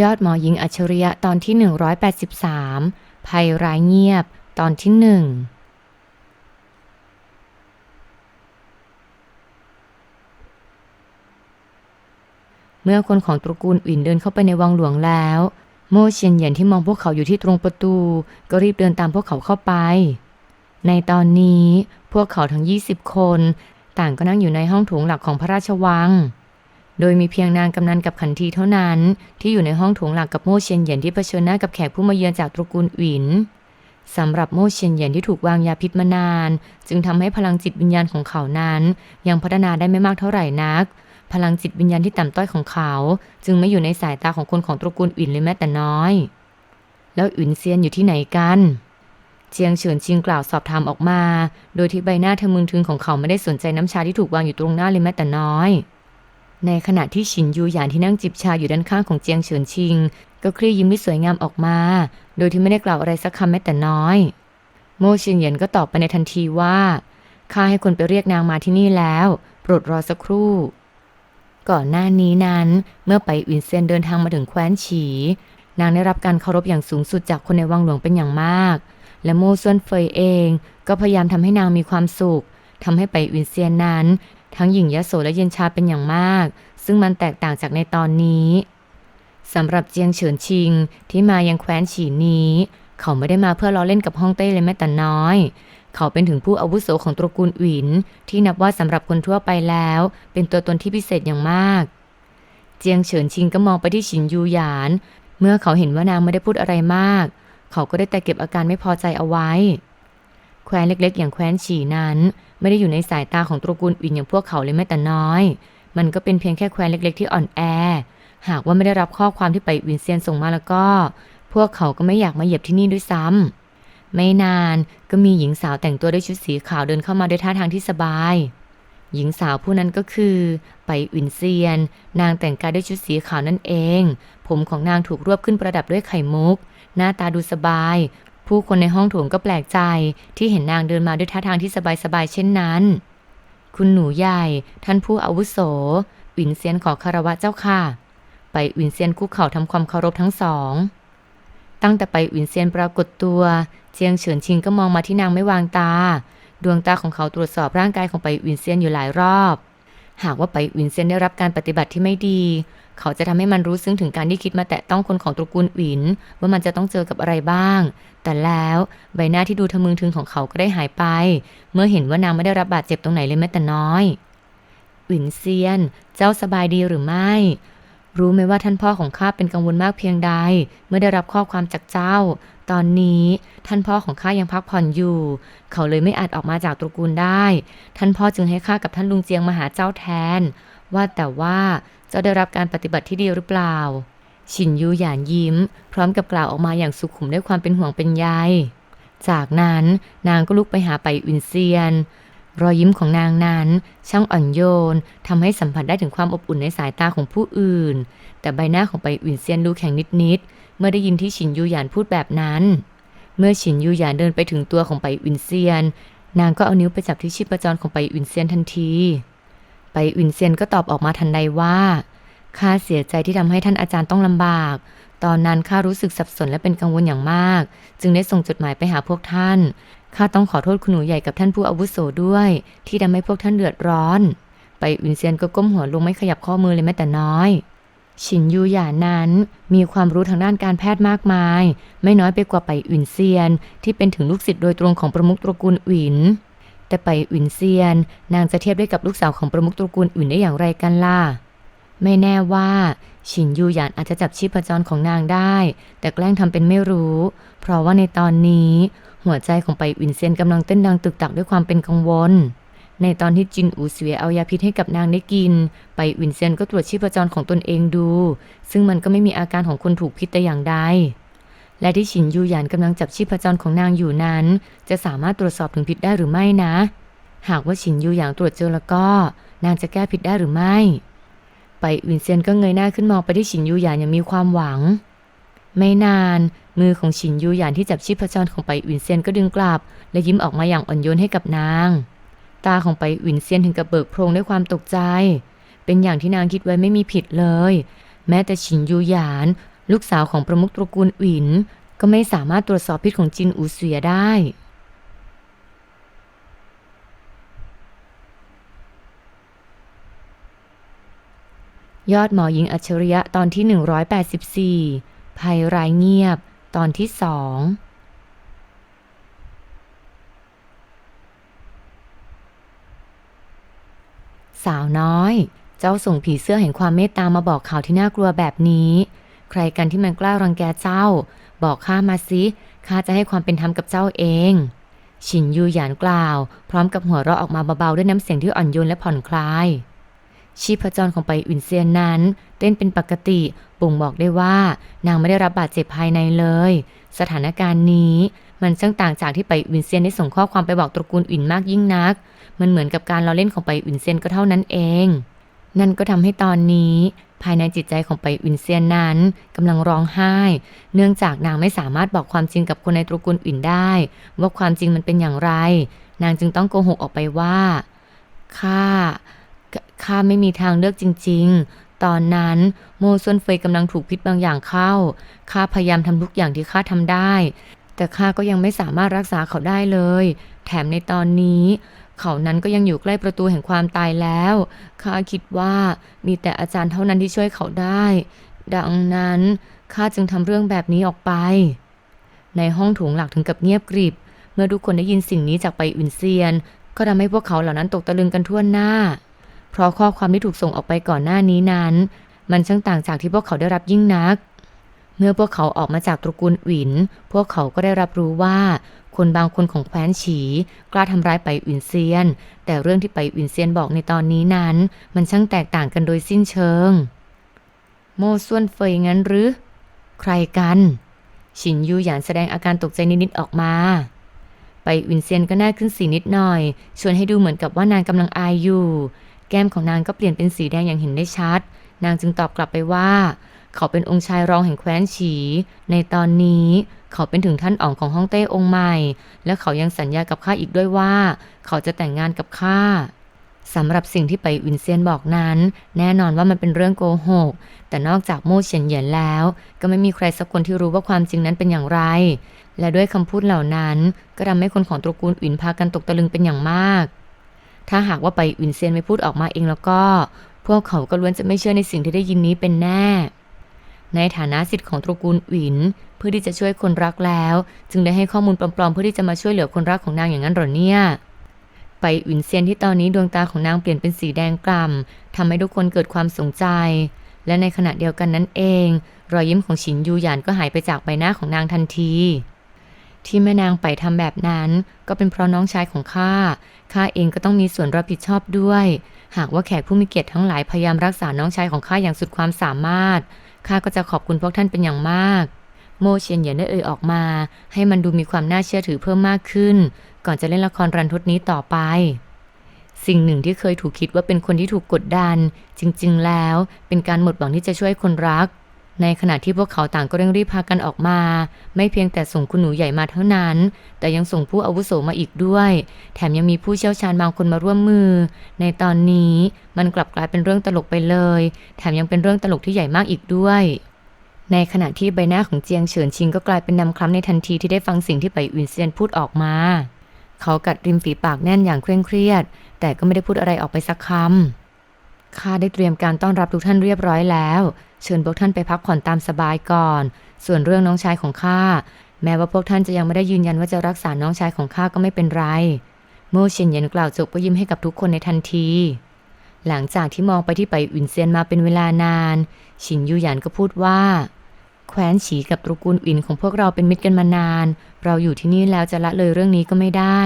ยอดหมอหญิงอัจฉริยะตอนที่ 183 ภัยร้ายเงียบตอนที่หนึ่งเมื่อคนของตระกูลอุ่นเดินเข้าไปในวังหลวงแล้ว โมเชียนเหยียนที่มองพวกเขาอยู่ที่ตรงประตู ก็รีบเดินตามพวกเขาเข้าไป ในตอนนี้พวกเขาทั้ง 20 คน ต่างก็นั่งอยู่ในห้องโถงหลักของพระราชวัง โดยมีเพียงนางกำนันกับขันทีเท่านั้น ที่อยู่ในห้องถงหลักกับโม่เชียนเหยียนที่เผชิญหน้ากับแขกผู้มาเยือนจากตระกูลหวินสำหรับโม่เชียนเหยียนที่ถูกวางยาพิษมานาน จึงทำให้พลังจิตวิญญาณของเขานั้น ยังพัฒนาได้ไม่มากเท่าไหร่นัก พลังจิตวิญญาณที่ต่ำต้อยของเขา จึงไม่อยู่ในสายตาของคนของตระกูลอื่นเลยแม้แต่น้อย แล้วอื่นเซียนอยู่ที่ไหนกันเจียงเฉินชิงกล่าวสอบถามออกมา โดยที่ใบหน้าเธอมึนทึงของเขาไม่ได้สนใจน้ำชาที่ถูกวางอยู่ตรงหน้าเลยแม้แต่น้อย ในขณะที่ฉินยูหยานที่นั่งจิบชาอยู่ด้านข้างของเจียงเฉินชิง ก็คลี่ยิ้มที่สวยงามออกมา โดยที่ไม่ได้กล่าวอะไรสักคำแม้แต่น้อย โมชินเหยียนก็ตอบไปในทันทีว่าข้าให้คนไปเรียกนางมาที่นี่แล้ว โปรดรอสักครู่ ก่อนหน้านี้นั้น เมื่อไปอินเซียนเดินทางมาถึงแคว้นฉี นางได้รับการเคารพอย่างสูงสุดจากคนในวังหลวงเป็นอย่างมาก และโมซวนเฟยเอง ก็พยายามทำให้นางมีความสุขทำให้ไปอินเซียนนั้น ทั้งหญิงยโสและเย็นชาเป็นอย่างมาก ซึ่งมันแตกต่างจากในตอนนี้สำหรับเจียงเฉินชิงที่มายังแคว้นฉีนี้ เขาไม่ได้มาเพื่อล้อเล่นกับฮ่องเต้เลยแม้แต่น้อย เขาเป็นถึงผู้อาวุโสของตระกูลหวิน ที่นับว่าสำหรับคนทั่วไปแล้ว เป็นตัวตนที่พิเศษอย่างมาก เจียงเฉินชิงก็มองไปที่ฉินยูหยาน เมื่อเขาเห็นว่านางไม่ได้พูดอะไรมาก เขาก็ได้แต่เก็บอาการไม่พอใจเอาไว้ แคว้นเล็กๆ อย่างแคว้นฉีนั้น ไม่ได้อยู่ในสายตาของตระกูลอื่นอย่างพวกเขาเลยแม้แต่น้อย มันก็เป็นเพียงแค่แคว้นเล็ก ๆ ที่อ่อนแอ หากว่าไม่ได้รับข้อความที่ไปวินเซียนส่งมาแล้วก็ พวกเขาก็ไม่อยากมาเหยียบที่นี่ด้วยซ้ำไม่นานก็มีหญิงสาวแต่งตัวด้วยชุดสีขาวเดินเข้ามาด้วยท่าทางที่สบาย หญิงสาวผู้นั้นก็คือ ไปวินเซียน นางแต่งกายด้วยชุดสีขาวนั่นเอง ผมของนางถูกรวบขึ้นประดับด้วยไข่มุก หน้าตาดูสบาย ผู้คนในห้องโถงก็แปลกใจที่เห็นนางเดินมาด้วยท่าทางที่สบายๆเช่นนั้น คุณหนูใหญ่ ท่านผู้อาวุโสวินเซียนขอคารวะเจ้าค่ะ ไปวินเซียนคุกเข่าทำความเคารพทั้งสอง ตั้งแต่ไปวินเซียนปรากฏตัว เจียงเฉินชิงก็มองมาที่นางไม่วางตา ดวงตาของเขาตรวจสอบร่างกายของไปวินเซียนอยู่หลายรอบ หากว่าไปวินเซียนได้รับการปฏิบัติที่ไม่ดี เขาจะทำให้มันรู้ซึ้งถึงการที่คิดมาแตะต้องคนของตระกูลหวินว่ามันจะต้องเจอกับอะไรบ้าง แต่แล้วใบหน้าที่ดูทะมึงทึงของเขาก็ได้หายไป เมื่อเห็นว่านางไม่ได้รับบาดเจ็บตรงไหนเลยแม้แต่น้อยหวินเซียน เจ้าสบายดีหรือไม่ รู้ไหมว่าท่านพ่อของข้าเป็นกังวลมากเพียงใด เมื่อได้รับข้อความจากเจ้า ตอนนี้ท่านพ่อของข้ายังพักผ่อนอยู่ เขาเลยไม่อาจออกมาจากตระกูลได้ ท่านพ่อจึงให้ข้ากับท่านลุงเจียงมาหาเจ้าแทน ว่าแต่ว่า จ้าได้รับการปฏิบัติที่ดีหรือเปล่าฉินยูหยานยิ้ม พร้อมกับกล่าวออกมาอย่างสุขุมด้วยความเป็นห่วงเป็นใย จากนั้นนางก็ลุกไปหาไปวินเซียน รอยยิ้มของนางนั้น ช่างอ่อนโยนทำให้สัมผัสได้ถึงความอบอุ่นในสายตาของผู้อื่น แต่ใบหน้าของไปวินเซียนดูแข็งนิดๆ เมื่อได้ยินที่ฉินยูหยานพูดแบบนั้น เมื่อฉินยูหยานเดินไปถึงตัวของไปวินเซียน นางก็เอานิ้วไปจับที่ชีพจรของไปวินเซียนทันที ไปวินเซียนก็ตอบออกมาทันใดว่าข้าเสียใจที่ทำให้ท่านอาจารย์ต้องลำบาก ตอนนั้นข้ารู้สึกสับสนและเป็นกังวลอย่างมาก จึงได้ส่งจดหมายไปหาพวกท่าน ข้าต้องขอโทษคุณหนูใหญ่กับท่านผู้อาวุโสด้วย ที่ทำให้พวกท่านเดือดร้อน ไปวินเซียนก็ก้มหัวลงไม่ขยับข้อมือเลยแม้แต่น้อยฉินยูหยานนั้นมีความรู้ทางด้านการแพทย์มากมาย ไม่น้อยไปกว่าไปอินเซียน ที่เป็นถึงลูกศิษย์โดยตรงของประมุขตระกูลอิน แต่ไปอินเซียน นางจะเทียบได้กับลูกสาวของประมุขตระกูลอื่นได้อย่างไรกันล่ะ ไม่แน่ว่าฉินยูหยานอาจจะจับชีพจรของนางได้ แต่แกล้งทำเป็นไม่รู้ เพราะว่าในตอนนี้ หัวใจของไปวินเซียนกำลังเต้นดังตึกตักด้วยความเป็นกังวล ในตอนที่จินอูเสวียเอายาพิษให้กับนางได้กิน ไปวินเซียนก็ตรวจชีพจรของตนเองดู ซึ่งมันก็ไม่มีอาการของคนถูกพิษแต่อย่างใด และที่ฉินยูหยานกำลังจับชีพจรของนางอยู่นั้น จะสามารถตรวจสอบถึงพิษได้หรือไม่นะ หากว่าฉินยูหยางตรวจเจอแล้วก็ นางจะแก้พิษได้หรือไม่ ไปวินเซียนก็เงยหน้าขึ้นมองไปที่ฉินยูหยานอย่างมีความหวัง ไม่นาน มือของฉินยูหยานที่จับชีพจรของไปวินเซียนก็ดึงกลับ และยิ้มออกมาอย่างอ่อนโยนให้กับนาง ตาของไปวินเซียนถึงกับเบิกโพรงด้วยความตกใจ เป็นอย่างที่นางคิดไว้ไม่มีผิดเลย แม้แต่ฉินยูหยาน ลูกสาวของประมุขตระกูลหวินก็ไม่สามารถตรวจสอบพิษของจินอูเสียได้ ยอดหมอหญิงอัจฉริยะตอนที่ 184 ภัยรายเงียบ ตอนที่สองสาวน้อย เจ้าส่งผีเสื้อแห่งความเมตตามาบอกข่าวที่น่ากลัวแบบนี้ ใครกันที่มันกล้ารังแกเจ้า บอกข้ามาสิข้าจะให้ความเป็นธรรมกับเจ้าเองฉินยูหยานกล่าว พร้อมกับหัวเราะออกมาเบาๆด้วยน้ำเสียงที่อ่อนโยนและผ่อนคลาย ชีพจรของไปอินเซียนนั้น เต้นเป็นปกติบ่งบอกได้ว่านางไม่ได้รับบาดเจ็บภายในเลย สถานการณ์นี้มันช่างต่างจากที่ไปอินเซียนได้ส่งข้อความไปบอกตระกูลอื่นมากยิ่งนัก มันเหมือนกับการเราเล่นของไปอินเซียนก็เท่านั้นเอง นั่นก็ทำให้ตอนนี้ ภายในจิตใจของไปอินเซียนนั้นกำลังร้องไห้ เนื่องจากนางไม่สามารถบอกความจริงกับคนในตระกูลอื่นได้ ว่าความจริงมันเป็นอย่างไร นางจึงต้องโกหกออกไปว่าข้าข้าไม่มีทางเลือกจริง ๆ ตอนนั้นโมซวนเฟยกำลังถูกพิษบางอย่างเข้าข้าพยายามทำทุกอย่างที่ข้าทำได้ แต่ข้าก็ยังไม่สามารถรักษาเขาได้เลย แถมในตอนนี้ เขานั้นก็ยังอยู่ใกล้ประตูแห่งความตายแล้วข้าคิดว่ามีแต่อาจารย์เท่านั้นที่ช่วยเขาได้ ดังนั้นข้าจึงทำเรื่องแบบนี้ออกไป ในห้องโถงหลักถึงกับเงียบกริบ เมื่อทุกคนได้ยินสิ่งนี้จากไปอุนเซียน ก็ทำให้พวกเขาเหล่านั้นตกตะลึงกันทั่วหน้า เพราะข้อความที่ถูกส่งออกไปก่อนหน้านี้นั้น มันช่างต่างจากที่พวกเขาได้รับยิ่งนัก เมื่อพวกเขาออกมาจากตระกูลหวิน พวกเขาก็ได้รับรู้ว่า คนบางคนของแคว้นฉี กล้าทำร้ายไปอินเซียน แต่เรื่องที่ไปอินเซียนบอกในตอนนี้นั้น มันช่างแตกต่างกันโดยสิ้นเชิง โมส่วนเฟยงั้นหรือ ใครกัน ฉินยูหยานแสดงอาการตกใจนิดๆออกมาไปอินเซียนก็น่าขึ้นสีนิดหน่อย ชวนให้ดูเหมือนกับว่านางกำลังอายอยู่ แก้มของนางก็เปลี่ยนเป็นสีแดงอย่างเห็นได้ชัด นางจึงตอบกลับไปว่า เขาเป็นองค์ชายรองแห่งแคว้นฉี ในตอนนี้เขาเป็นถึงท่านอ๋องของฮ่องเต้องค์ใหม่ และเขายังสัญญากับข้าอีกด้วยว่า เขาจะแต่งงานกับข้าสำหรับสิ่งที่ไปวินเซียนบอกนั้น แน่นอนว่ามันเป็นเรื่องโกหก แต่นอกจากโม่เฉียนเหยียนแล้ว ก็ไม่มีใครสักคนที่รู้ว่าความจริงนั้นเป็นอย่างไร และด้วยคำพูดเหล่านั้น ก็ทำให้คนของตระกูลอินพากันตกตะลึงเป็นอย่างมาก ถ้าหากว่าไปอินเซียนไม่พูดออกมาเองแล้วก็ พวกเขาก็ล้วนจะไม่เชื่อในสิ่งที่ได้ยินนี้เป็นแน่ ในฐานะสิทธิ์ของตระกูลอิน เพื่อที่จะช่วยคนรักแล้ว จึงได้ให้ข้อมูลปลอมๆเพื่อที่จะมาช่วยเหลือคนรักของนางอย่างนั้นหรอเนี่ยไปอินเซียนที่ตอนนี้ดวงตาของนางเปลี่ยนเป็นสีแดงกล่ำทำให้ทุกคนเกิดความสงใจ และในขณะเดียวกันนั้นเอง รอยยิ้มของฉินยูหยานก็หายไปจากใบหน้าของนางทันที ที่แม่นางไปทำแบบนั้น ก็เป็นเพราะน้องชายของข้าข้าเองก็ต้องมีส่วนรับผิดชอบด้วย หากว่าแขกผู้มีเกียรติทั้งหลายพยายามรักษาน้องชายของข้าอย่างสุดความสามารถ ข้าก็จะขอบคุณพวกท่านเป็นอย่างมาก โมเชียนเหยียนได้เอ่ยออกมา ให้มันดูมีความน่าเชื่อถือเพิ่มมากขึ้น ก่อนจะเล่นละครรันทดนี้ต่อไป สิ่งหนึ่งที่เคยถูกคิดว่าเป็นคนที่ถูกกดดัน จริง ๆ แล้ว เป็นการหมดหวังที่จะช่วยคนรัก ในขณะที่พวกเขาต่างก็เร่งรีบพากันออกมา ไม่เพียงแต่ส่งคุณหนูใหญ่มาเท่านั้น แต่ยังส่งผู้อาวุโสมาอีกด้วย แถมยังมีผู้เชี่ยวชาญบางคนมาร่วมมือ ในตอนนี้มันกลับกลายเป็นเรื่องตลกไปเลย แถมยังเป็นเรื่องตลกที่ใหญ่มากอีกด้วยในขณะที่ใบหน้าของเจียงเฉินชิงก็กลายเป็นนำคล้ำในทันทีที่ได้ฟังสิ่งที่ไปอินเซียนพูดออกมา เขากัดริมฝีปากแน่นอย่างเคร่งเครียด แต่ก็ไม่ได้พูดอะไรออกไปสักคำข้าได้เตรียมการต้อนรับทุกท่านเรียบร้อยแล้ว เชิญพวกท่านไปพักผ่อนตามสบายก่อน ส่วนเรื่องน้องชายของข้า แม้ว่าพวกท่านจะยังไม่ได้ยืนยันว่าจะรักษาน้องชายของข้าก็ไม่เป็นไร โมเฉียนเยินกล่าวจบก็ยิ้มให้กับทุกคนในทันที หลังจากที่มองไปที่ไปอินเซียนมาเป็นเวลานาน ชินยูหยานก็พูดว่า แคว้นฉีกับตระกูลอินของพวกเราเป็นมิตรกันมานาน เราอยู่ที่นี่แล้วจะละเลยเรื่องนี้ก็ไม่ได้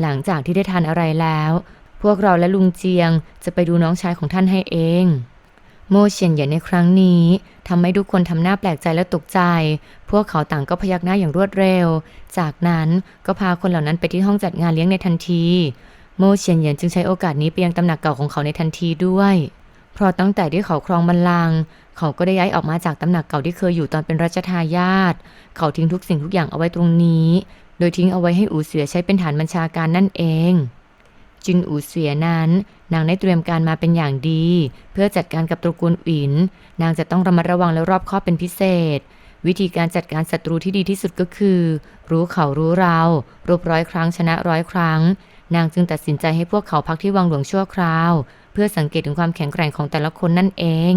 หลังจากที่ได้ทานอะไรแล้ว พวกเราและลุงเจียงจะไปดูน้องชายของท่านให้เอง โมเฉียนเหยียนในครั้งนี้ทำให้ทุกคนทำหน้าแปลกใจและตกใจ พวกเขาต่างก็พยักหน้าอย่างรวดเร็ว จากนั้นก็พาคนเหล่านั้นไปที่ห้องจัดงานเลี้ยงในทันที โมเฉียนเหยียนจึงใช้โอกาสนี้ไปยังตำหนักเก่าของเขาในทันทีด้วย เพราะตั้งแต่ที่เขาครองบัลลังก์เขาก็ได้ย้ายออกมาจากตำหนักเก่าที่เคยอยู่ตอนเป็นรัชทายาทเขาทิ้งทุกสิ่งทุกอย่างเอาไว้ตรงนี้ โดยทิ้งเอาไว้ให้อูเสือใช้เป็นฐานบัญชาการนั่นเอง จินอูเสียนั้น นางได้เตรียมการมาเป็นอย่างดี เพื่อจัดการกับตระกูลอิน นางจะต้องระมัดระวังและรอบคอบเป็นพิเศษ วิธีการจัดการศัตรูที่ดีที่สุดก็คือ รู้เขารู้เรารบร้อยครั้งชนะร้อยครั้ง นางจึงตัดสินใจให้พวกเขาพักที่วังหลวงชั่วคราว เพื่อสังเกตถึงความแข็งแกร่งของแต่ละคนนั่นเอง